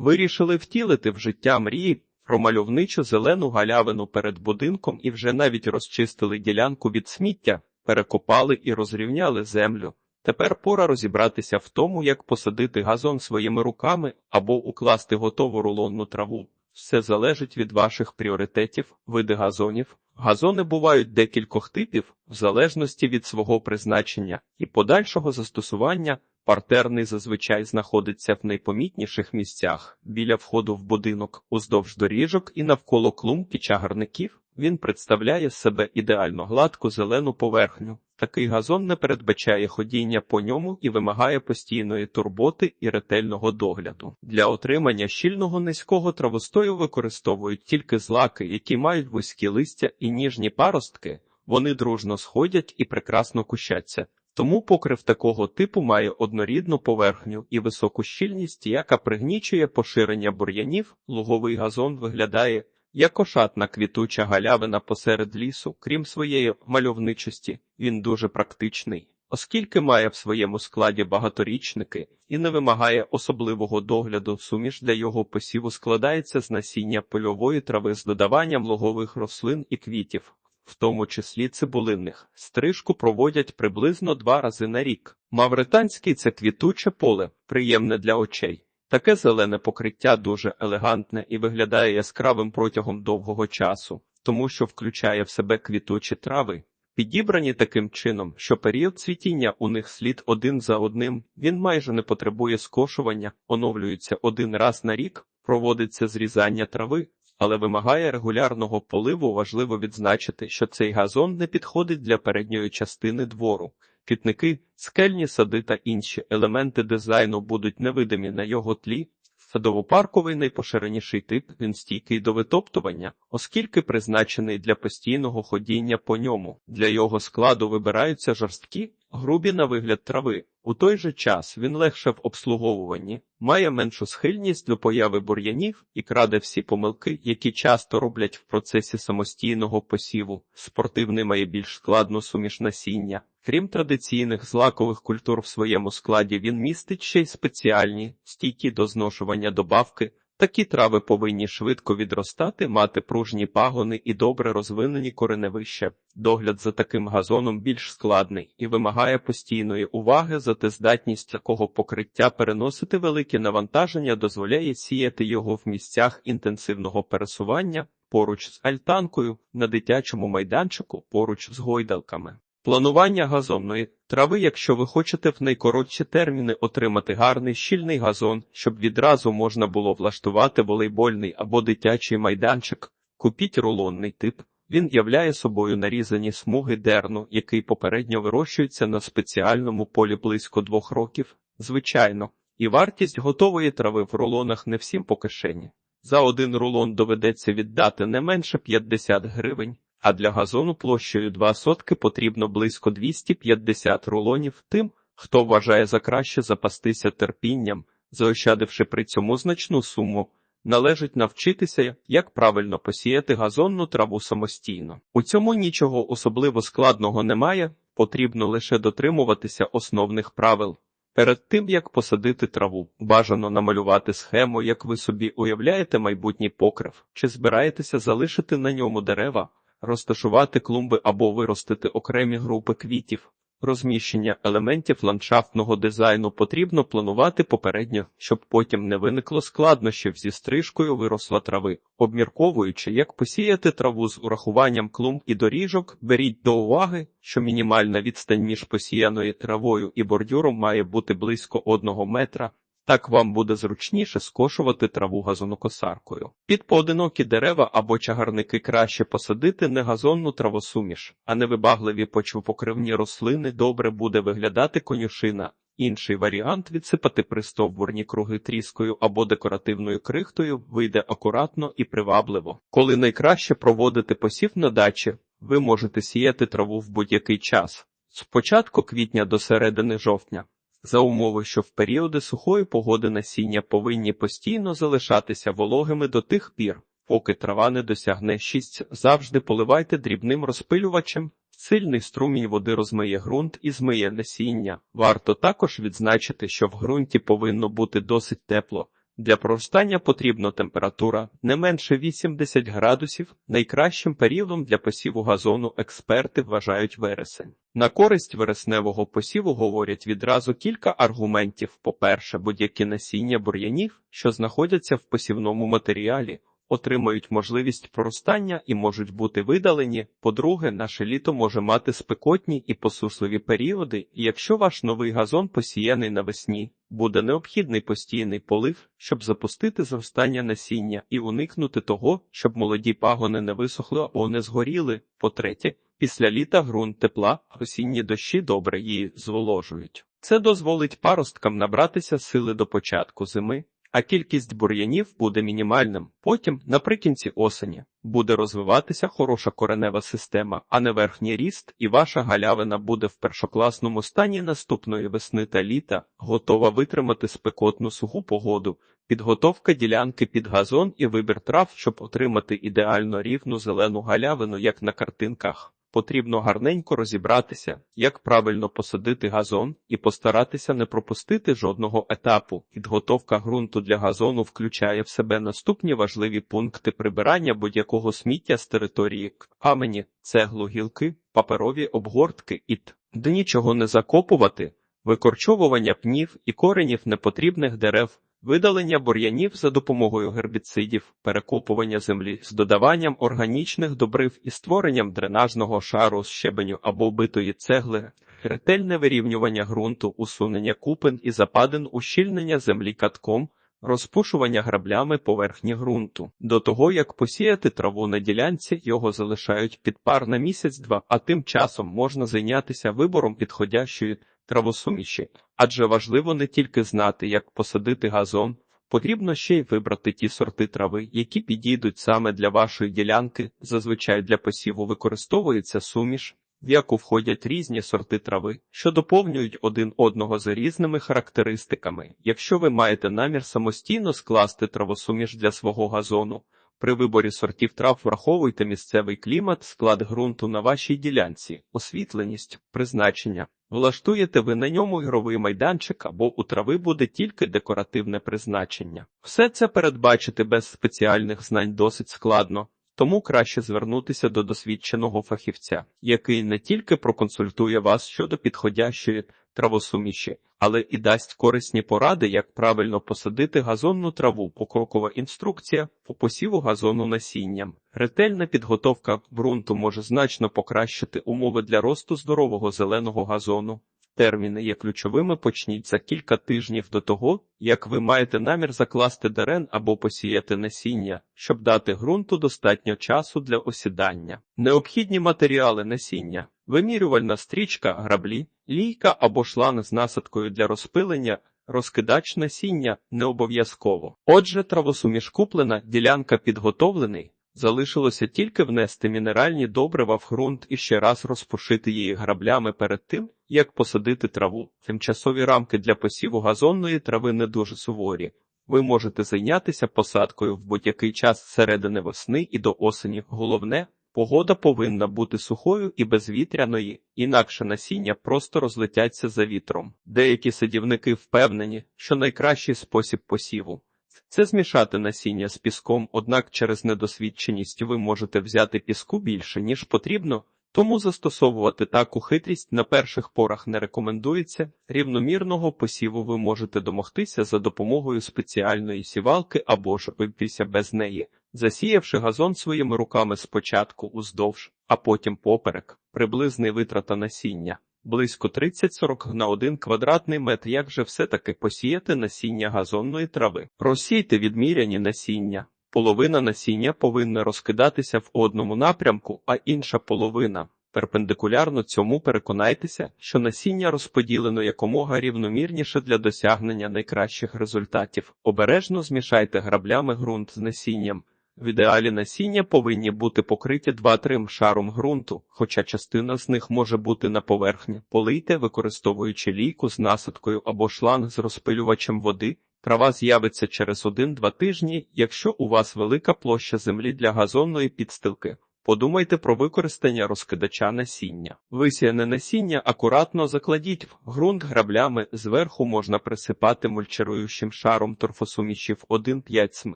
Вирішили втілити в життя мрії про мальовничу зелену галявину перед будинком і вже навіть розчистили ділянку від сміття, перекопали і розрівняли землю. Тепер пора розібратися в тому, як посадити газон своїми руками або укласти готову рулонну траву. Все залежить від ваших пріоритетів, види газонів. Газони бувають декількох типів, в залежності від свого призначення і подальшого застосування. Партерний зазвичай знаходиться в найпомітніших місцях біля входу в будинок, уздовж доріжок і навколо клумб і чагарників. Він представляє себе ідеально гладку зелену поверхню. Такий газон не передбачає ходіння по ньому і вимагає постійної турботи і ретельного догляду. Для отримання щільного низького травостою використовують тільки злаки, які мають вузькі листя і ніжні паростки. Вони дружно сходять і прекрасно кущаться. Тому покрив такого типу має однорідну поверхню і високу щільність, яка пригнічує поширення бур'янів. Луговий газон виглядає як ошатна квітуча галявина посеред лісу, крім своєї мальовничості, він дуже практичний, оскільки має в своєму складі багаторічники і не вимагає особливого догляду. Суміш для його посіву складається з насіння польової трави з додаванням лугових рослин і квітів в тому числі цибулинних. Стрижку проводять приблизно два рази на рік. Мавританський це квітуче поле, приємне для очей. Таке зелене покриття дуже елегантне і виглядає яскравим протягом довгого часу, тому що включає в себе квітучі трави. Підібрані таким чином, що період цвітіння у них слід один за одним, він майже не потребує скошування, оновлюється один раз на рік, проводиться зрізання трави, але вимагає регулярного поливу. Важливо відзначити, що цей газон не підходить для передньої частини двору. Квітники, скельні сади та інші елементи дизайну будуть невидимі на його тлі. Садово-парковий найпоширеніший тип, він стійкий до витоптування, оскільки призначений для постійного ходіння по ньому. Для його складу вибираються жорсткі, грубі на вигляд трави. У той же час він легше в обслуговуванні, має меншу схильність до появи бур'янів і краде всі помилки, які часто роблять в процесі самостійного посіву. Спортивний має більш складну суміш насіння. Крім традиційних злакових культур в своєму складі, він містить ще й спеціальні, стійкі до зношування добавки. Такі трави повинні швидко відростати, мати пружні пагони і добре розвинені кореневища. Догляд за таким газоном більш складний і вимагає постійної уваги, зате здатність такого покриття переносити великі навантаження дозволяє сіяти його в місцях інтенсивного пересування поруч з альтанкою на дитячому майданчику, поруч з гойдалками. Планування газонної трави, якщо ви хочете в найкоротші терміни отримати гарний щільний газон, щоб відразу можна було влаштувати волейбольний або дитячий майданчик, купіть рулонний тип. Він являє собою нарізані смуги дерну, який попередньо вирощується на спеціальному полі близько двох років, звичайно, і вартість готової трави в рулонах не всім по кишені. За один рулон доведеться віддати не менше 50 гривень а для газону площею 2 сотки потрібно близько 250 рулонів тим, хто вважає за краще запастися терпінням, заощадивши при цьому значну суму. Належить навчитися, як правильно посіяти газонну траву самостійно. У цьому нічого особливо складного немає, потрібно лише дотримуватися основних правил. Перед тим як посадити траву, бажано намалювати схему, як ви собі уявляєте майбутній покрив, чи збираєтеся залишити на ньому дерева, розташувати клумби або виростити окремі групи квітів. Розміщення елементів ландшафтного дизайну потрібно планувати попередньо, щоб потім не виникло складнощів зі стрижкою виросла трави. Обмірковуючи, як посіяти траву з урахуванням клумб і доріжок, беріть до уваги, що мінімальна відстань між посіяною травою і бордюром має бути близько одного метра. Так вам буде зручніше скошувати траву газонокосаркою. Під поодинокі дерева або чагарники краще посадити не газонну травосуміш, а невибагливі почвопокривні рослини добре буде виглядати конюшина. Інший варіант відсипати пристовбурні круги тріскою або декоративною крихтою вийде акуратно і привабливо. Коли найкраще проводити посів на дачі, ви можете сіяти траву в будь-який час з початку квітня до середини жовтня за умови, що в періоди сухої погоди насіння повинні постійно залишатися вологими до тих пір, поки трава не досягне 6, завжди поливайте дрібним розпилювачем. Сильний струмінь води розмиє ґрунт і змиє насіння. Варто також відзначити, що в ґрунті повинно бути досить тепло. Для проростання потрібна температура не менше 80 градусів. Найкращим періодом для посіву газону експерти вважають вересень. На користь вересневого посіву говорять відразу кілька аргументів. По-перше, будь-які насіння бур'янів, що знаходяться в посівному матеріалі, отримають можливість проростання і можуть бути видалені. По-друге, наше літо може мати спекотні і посушливі періоди, і якщо ваш новий газон посіяний навесні, буде необхідний постійний полив, щоб запустити зростання насіння і уникнути того, щоб молоді пагони не висохли або не згоріли. По-третє, після літа ґрунт тепла, осінні дощі добре її зволожують. Це дозволить паросткам набратися сили до початку зими, а кількість бур'янів буде мінімальним. Потім, наприкінці осені, буде розвиватися хороша коренева система, а не верхній ріст, і ваша галявина буде в першокласному стані наступної весни та літа, готова витримати спекотну суху погоду. Підготовка ділянки під газон і вибір трав, щоб отримати ідеально рівну зелену галявину, як на картинках. Потрібно гарненько розібратися, як правильно посадити газон, і постаратися не пропустити жодного етапу. Підготовка ґрунту для газону включає в себе наступні важливі пункти прибирання будь-якого сміття з території камені, цеглу, гілки, паперові обгортки і т. Де нічого не закопувати, викорчовування пнів і коренів непотрібних дерев. Видалення бур'янів за допомогою гербіцидів, перекопування землі з додаванням органічних добрив і створенням дренажного шару з щебеню або битої цегли, ретельне вирівнювання ґрунту, усунення купин і западин, ущільнення землі катком, розпушування граблями поверхні ґрунту. До того, як посіяти траву на ділянці, його залишають під пар на місяць-два, а тим часом можна зайнятися вибором підходящої травосуміші, адже важливо не тільки знати, як посадити газон, потрібно ще й вибрати ті сорти трави, які підійдуть саме для вашої ділянки. Зазвичай для посіву використовується суміш, в яку входять різні сорти трави, що доповнюють один одного за різними характеристиками. Якщо ви маєте намір самостійно скласти травосуміш для свого газону, при виборі сортів трав враховуйте місцевий клімат, склад ґрунту на вашій ділянці, освітленість, призначення. Влаштуєте ви на ньому ігровий майданчик або у трави буде тільки декоративне призначення. Все це передбачити без спеціальних знань досить складно, тому краще звернутися до досвідченого фахівця, який не тільки проконсультує вас щодо підходящої травосуміші, але і дасть корисні поради, як правильно посадити газонну траву, покрокова інструкція по посіву газону насінням. Ретельна підготовка ґрунту може значно покращити умови для росту здорового зеленого газону. Терміни є ключовими почніть за кілька тижнів до того, як ви маєте намір закласти дерен або посіяти насіння, щоб дати ґрунту достатньо часу для осідання. Необхідні матеріали насіння, вимірювальна стрічка, граблі, лійка або шланг з насадкою для розпилення, розкидач насіння не обов'язково. Отже, травосуміш куплена, ділянка підготовлений. Залишилося тільки внести мінеральні добрива в ґрунт і ще раз розпушити її граблями перед тим, як посадити траву. Тимчасові рамки для посіву газонної трави не дуже суворі. Ви можете зайнятися посадкою в будь-який час середини весни і до осені. Головне, погода повинна бути сухою і безвітряною, інакше насіння просто розлетяться за вітром. Деякі садівники впевнені, що найкращий спосіб посіву це змішати насіння з піском, однак через недосвідченість ви можете взяти піску більше, ніж потрібно, тому застосовувати таку хитрість на перших порах не рекомендується. Рівномірного посіву ви можете домогтися за допомогою спеціальної сівалки або ж обійтися без неї, засіявши газон своїми руками спочатку уздовж, а потім поперек, приблизний витрата насіння. Близько 30-40 на один квадратний метр. Як же все-таки посіяти насіння газонної трави? Розсійте відміряні насіння. Половина насіння повинна розкидатися в одному напрямку, а інша половина. Перпендикулярно цьому переконайтеся, що насіння розподілено якомога рівномірніше для досягнення найкращих результатів. Обережно змішайте граблями ґрунт з насінням. В ідеалі насіння повинні бути покриті 2-3 шаром ґрунту, хоча частина з них може бути на поверхні. Полийте, використовуючи лійку з насадкою або шланг з розпилювачем води. Трава з'явиться через 1-2 тижні, якщо у вас велика площа землі для газонної підстилки. Подумайте про використання розкидача насіння. Висіяне насіння акуратно закладіть в ґрунт граблями, зверху можна присипати мульчируючим шаром торфосумішів 1,5 см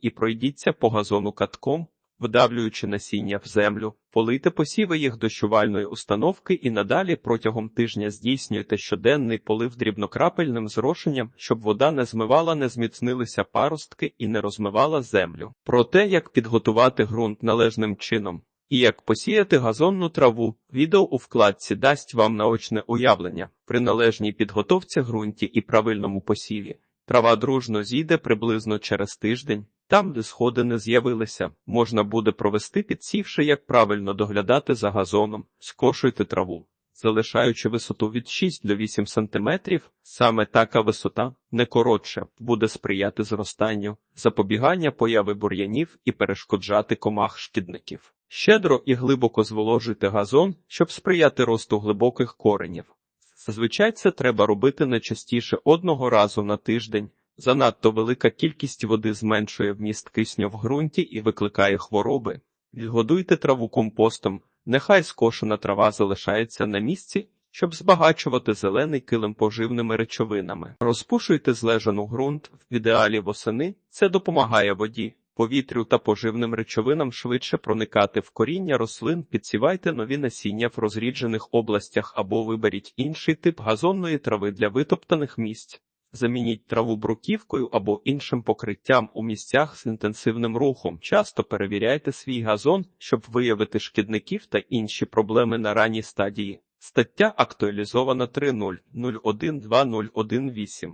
і пройдіться по газону катком, вдавлюючи насіння в землю, полийте посіви їх дощувальної установки і надалі протягом тижня здійснюйте щоденний полив дрібнокрапельним зрошенням, щоб вода не змивала, не зміцнилися паростки і не розмивала землю. Про те, як підготувати ґрунт належним чином. І як посіяти газонну траву, відео у вкладці дасть вам наочне уявлення. При належній підготовці ґрунті і правильному посіві. Трава дружно зійде приблизно через тиждень. Там, де сходи не з'явилися, можна буде провести підсівши, як правильно доглядати за газоном, скошуйте траву. Залишаючи висоту від 6 до 8 см, саме така висота, не коротше, буде сприяти зростанню, запобігання появи бур'янів і перешкоджати комах шкідників. Щедро і глибоко зволожуйте газон, щоб сприяти росту глибоких коренів. Зазвичай це треба робити не частіше одного разу на тиждень. Занадто велика кількість води зменшує вміст кисню в ґрунті і викликає хвороби. Відгодуйте траву компостом, нехай скошена трава залишається на місці, щоб збагачувати зелений килим поживними речовинами. Розпушуйте злежану ґрунт, в ідеалі восени це допомагає воді. Повітрю та поживним речовинам швидше проникати в коріння рослин, підсівайте нові насіння в розріджених областях або виберіть інший тип газонної трави для витоптаних місць. Замініть траву бруківкою або іншим покриттям у місцях з інтенсивним рухом. Часто перевіряйте свій газон, щоб виявити шкідників та інші проблеми на ранній стадії. Стаття актуалізована 3.0.01.2018